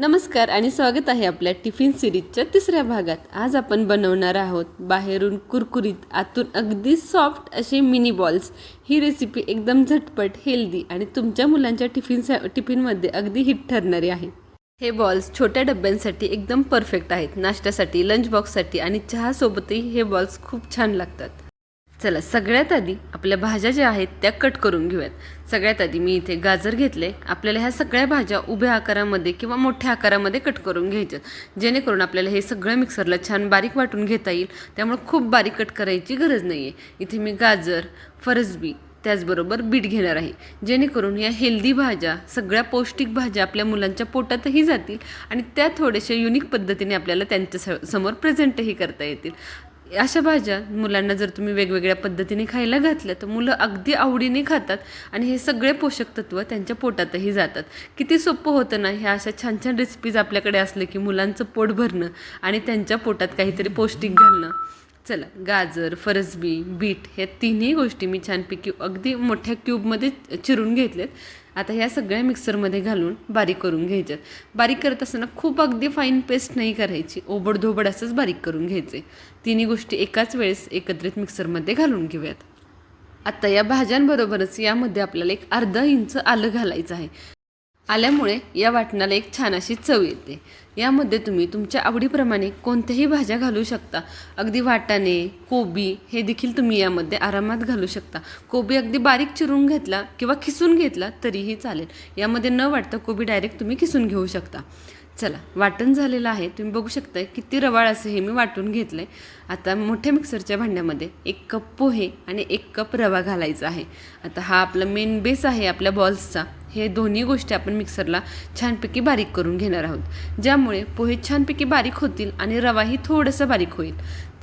नमस्कार आणि स्वागत आहे आपल्या टिफिन सिरीजच्या तिसऱ्या भागात. आज आपण बनवणार आहोत बाहेरून कुरकुरीत आतून अगदी सॉफ्ट असे मिनी बॉल्स ही रेसिपी एकदम झटपट हेल्दी आणि तुमच्या मुलांच्या टिफिन टिफिनमध्ये अगदी हिट ठरणारी आहे. हे बॉल्स छोट्या डब्यांसाठी एकदम परफेक्ट आहेत. नाश्त्यासाठी लंच बॉक्ससाठी आणि चहासोबतही हे बॉल्स खूप छान लागतात. चला सगळ्यात आधी आपल्या भाज्या ज्या आहेत त्या कट करून घेऊयात. सगळ्यात आधी मी इथे गाजर घेतले. आपल्याला ह्या सगळ्या भाज्या उभ्या आकारामध्ये किंवा मोठ्या आकारामध्ये कट करून घ्यायच्यात. जेणेकरून आपल्याला हे सगळं मिक्सरला छान बारीक वाटून घेता येईल. त्यामुळे खूप बारीक कट करायची गरज नाही आहे इथे मी गाजर फरसबी त्याचबरोबर बीट घेणार आहे. जेणेकरून या हेल्दी भाज्या सगळ्या पौष्टिक भाज्या आपल्या मुलांच्या पोटातही जातील आणि त्या थोड्याशा युनिक पद्धतीने आपल्याला त्यांच्या स- समोर प्रेझेंटही करता येतील. अशा भाज्या मुलांना जर तुम्ही वेगवेगळ्या पद्धतीने खायला घातल्या तर मुलं अगदी आवडीने खातात आणि हे सगळे पोषक तत्व त्यांच्या पोटातही जातात. किती सोपं होतं ना ह्या अशा छान छान रेसिपीज आपल्याकडे असले की मुलांचं पोट भरणं आणि त्यांच्या पोटात काहीतरी पौष्टिक घालणं. चला गाजर फरसबी बीट ह्या तिन्ही गोष्टी मी छानपैकी अगदी मोठ्या क्यूबमध्ये चिरून घेतलेत. आता ह्या सगळ्या मिक्सरमध्ये घालून बारीक करून घ्यायच्यात बारीक करत असताना खूप अगदी फाईन पेस्ट नाही करायची. ओबडधोबड असंच बारीक करून घ्यायचे. तिन्ही गोष्टी एकाच वेळेस एकत्रित मिक्सरमध्ये घालून घेऊयात. आता या भाज्यांबरोबरच यामध्ये आपल्याला एक अर्धा इंच आलं घालायचं आहे. आल्यामुळे या वाटणाला एक छान अशी चव येते. यामध्ये तुम्ही तुमच्या आवडीप्रमाणे कोणत्याही भाज्या घालू शकता. अगदी वाटाणे कोबी हे देखील तुम्ही यामध्ये आरामात घालू शकता. कोबी अगदी बारीक चिरून घेतला किंवा खिसून घेतला तरीही चालेल. यामध्ये न वाटता कोबी डायरेक्ट तुम्ही खिसून घेऊ शकता. चला वाटण झालेलं आहे. तुम्ही बघू शकताय किती रवाळ असं हे मी वाटून घेतलं आहे आता मोठ्या मिक्सरच्या भांड्यामध्ये एक कप पोहे आणि एक कप रवा घालायचा आहे. आता हा आपला मेन बेस आहे आपल्या बॉल्सचा हे दोन्ही गोष्टी आपण मिक्सरला छानपैकी बारीक करून घेणार आहोत. ज्यामुळे पोहे छानपैकी बारीक होतील आणि रवाही थोडंसं बारीक होईल.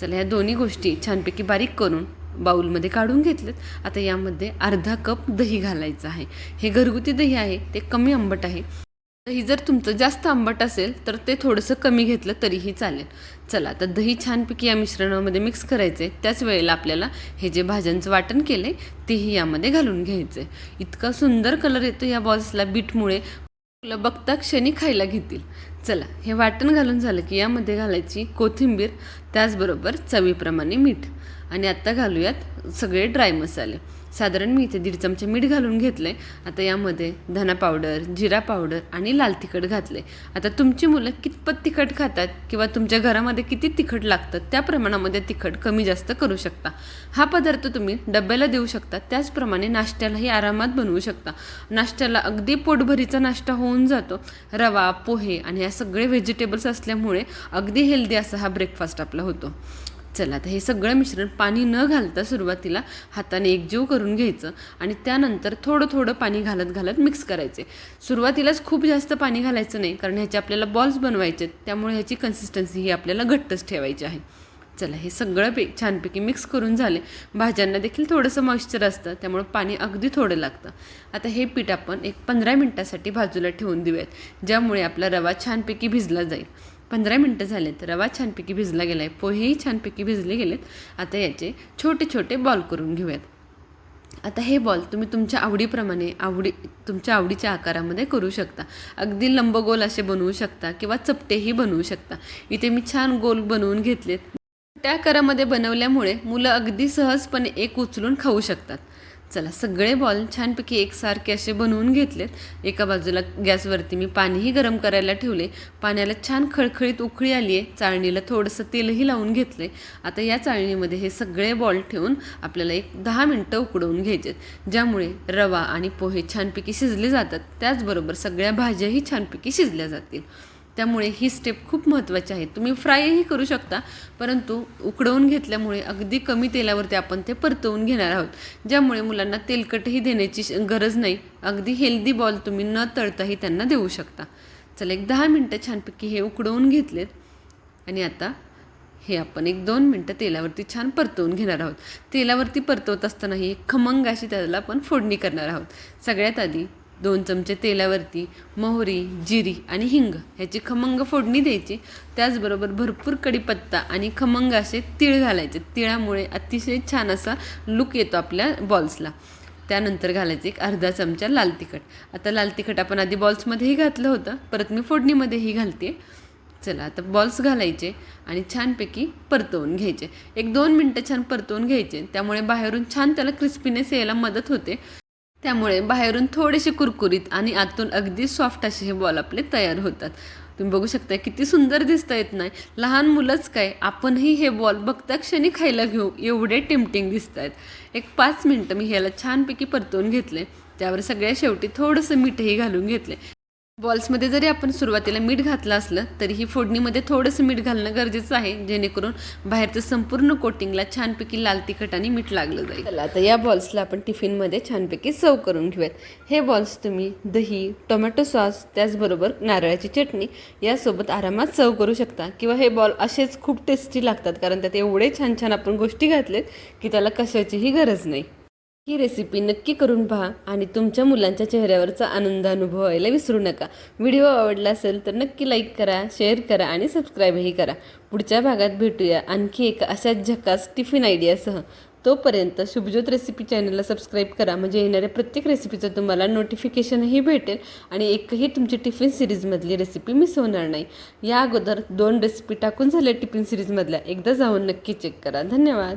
चला या दोन्ही गोष्टी छानपैकी बारीक करून बाऊलमध्ये काढून घेतलेत. आता यामध्ये अर्धा कप दही घालायचं आहे. हे घरगुती दही आहे ते कमी आंबट आहे. दही जर तुमचं जास्त आंबट असेल तर ते थोडंसं कमी घेतलं तरीही चालेल. चला आता दही छानपैकी या मिश्रणामध्ये मिक्स करायचे त्याच वेळेला आपल्याला हे जे भाज्यांचं वाटण केलं आहे तेही यामध्ये घालून घ्यायचं आहे इतका सुंदर कलर येतो या बॉल्सला बीटमुळे मुलं बघता क्षणी खायला घेतील. चला हे वाटण घालून झालं की यामध्ये घालायची कोथिंबीर त्याचबरोबर चवीप्रमाणे मीठ. आणि आत्ता घालूयात सगळे ड्राय मसाले. साधारण मी इथे दीड चमचे मीठ घालून घेतलं आहे आता यामध्ये धना पावडर जिरा पावडर आणि लाल तिखट घातलं आहे आता तुमची मुलं कितपत तिखट खातात किंवा तुमच्या घरामध्ये किती तिखट लागतं त्या प्रमाणामध्ये तिखट कमी जास्त करू शकता. हा पदार्थ तुम्ही डब्याला देऊ शकता त्याचप्रमाणे नाश्त्यालाही आरामात बनवू शकता. नाश्त्याला अगदी पोटभरीचा नाश्ता होऊन जातो. रवा पोहे आणि या सगळे व्हेजिटेबल्स असल्यामुळे अगदी हेल्दी असा हा ब्रेकफास्ट आपला होतो. चला आता हे सगळं मिश्रण पाणी न घालता सुरुवातीला हाताने एकजीव करून घ्यायचं आणि त्यानंतर थोडं थोडं पाणी घालत घालत मिक्स करायचे. सुरुवातीलाच खूप जास्त पाणी घालायचं नाही कारण ह्याचे आपल्याला बॉल्स बनवायचे आहेत त्यामुळे ह्याची कन्सिस्टन्सी ही आपल्याला घट्टच ठेवायची आहे. चला हे सगळं पे छानपैकी मिक्स करून झाले. भाज्यांना देखील थोडंसं मॉइश्चर असतं त्यामुळे पाणी अगदी थोडं लागतं. आता हे पीठ आपण एक पंधरा मिनटासाठी बाजूला ठेवून देऊयात ज्यामुळे आपला रवा छानपैकी भिजला जाईल. पंधरा मिनटं झालेत रवा छानपैकी भिजला गेला आहे पोहेही छानपैकी भिजले गेलेत. आता याचे छोटे छोटे बॉल करून घेऊयात. आता हे बॉल तुम्ही तुमच्या आवडीप्रमाणे आवडी तुमच्या आवडीच्या आकारामध्ये करू शकता. अगदी लंबगोल असे बनवू शकता किंवा चपटेही बनवू शकता. इथे मी छान गोल बनवून घेतलेत. त्या आकारामध्ये बनवल्यामुळे मुलं अगदी सहजपणे एक उचलून खाऊ शकतात. चला सगळे बॉल छानपैकी एकसारखे असे बनवून घेतलेत. एका बाजूला गॅसवरती मी पाणीही गरम करायला ठेवले. पाण्याला छान खळखळीत उकळी आली आहे चाळणीला थोडंसं तेलही लावून घेतले आता या चाळणीमध्ये हे सगळे बॉल ठेवून आपल्याला एक दहा मिनटं उकडवून घ्यायचे ज्यामुळे रवा आणि पोहे छानपैकी शिजले जातात. त्याचबरोबर सगळ्या भाज्याही छानपैकी शिजल्या जातील. त्यामुळे ही स्टेप खूप महत्त्वाची आहे. तुम्ही फ्रायही करू शकता परंतु उकडवून घेतल्यामुळे अगदी कमी तेलावरती आपण ते परतवून घेणार आहोत. ज्यामुळे मुलांना तेलकटही देण्याची श- गरज नाही. अगदी हेल्दी बॉल तुम्ही न तळताही त्यांना देऊ शकता. चला एक दहा मिनटं छानपैकी हे उकडवून घेतलेत. आणि आता हे आपण एक दोन मिनटं तेलावरती छान परतवून घेणार आहोत. तेलावरती परतवत असतानाही एक खमंग अशी त्याला आपण फोडणी करणार आहोत. सगळ्यात आधी दोन चमचे तेलावरती मोहरी जिरी आणि हिंग ह्याची खमंग फोडणी द्यायची. त्याचबरोबर भरपूर कढीपत्ता आणि खमंग असे तीळ घालायचे. तिळामुळे अतिशय छान असा लुक येतो आपल्या बॉल्सला त्यानंतर घालायचं एक अर्धा चमचा लाल तिखट. आता लाल तिखट आपण आधी बॉल्समध्येही घातलं होतं. परत मी फोडणीमध्येही घालते. चला आता बॉल्स घालायचे आणि छानपैकी परतवून घ्यायचे. एक दोन मिनटं छान परतवून घ्यायचे. त्यामुळे बाहेरून छान त्याला क्रिस्पीनेस यायला मदत होते. त्यामुळे बाहेरून थोडेसे कुरकुरीत आणि आतून अगदी सॉफ्ट असे हे बॉल आपले तयार होतात. तुम्ही बघू शकता किती सुंदर दिसता येत नाही. लहान मुलंच काय आपणही हे बॉल बघता क्षणी खायला घेऊ एवढे टेम्पटिंग दिसत आहेत एक पाच मिनटं मी ह्याला छानपैकी परतवून घेतले. त्यावर सगळ्या शेवटी थोडंसं मीठही घालून घेतले. बॉल्समध्ये जरी आपण सुरुवातीला मीठ घातलं असलं तरीही फोडणीमध्ये थोडंसं मीठ घालणं गरजेचं आहे जेणेकरून बाहेरचं संपूर्ण कोटिंगला छानपैकी लाल तिखट आणि मीठ लागलं जाईल. चला आता या बॉल्सला आपण टिफिनमध्ये छानपैकी सर्व करून घेऊयात. हे बॉल्स तुम्ही दही टोमॅटो सॉस त्याचबरोबर नारळाची चटणी यासोबत आरामात सर्व करू शकता. किंवा हे बॉल असेच खूप टेस्टी लागतात कारण त्यात एवढे छान छान आपण गोष्टी घातलेत की त्याला कशाचीही गरज नाही. ही रेसिपी नक्की करून पहा आणि तुमच्या मुलांच्या चेहऱ्यावरचा आनंद अनुभवायला विसरू नका. व्हिडिओ आवडला असेल तर नक्की लाईक करा शेअर करा आणि सबस्क्राईबही करा. पुढच्या भागात भेटूया आणखी एका अशाच झकास टिफिन आयडियासह तोपर्यंत शुभज्योत रेसिपी चॅनलला सबस्क्राईब करा. म्हणजे येणाऱ्या प्रत्येक रेसिपीचं तुम्हाला नोटिफिकेशनही भेटेल आणि एकही तुमची टिफिन सिरीजमधली रेसिपी मिस होणार नाही. या अगोदर दोन रेसिपी टाकून झाल्या टिफिन सिरीजमधल्या एकदा जाऊन नक्की चेक करा. धन्यवाद.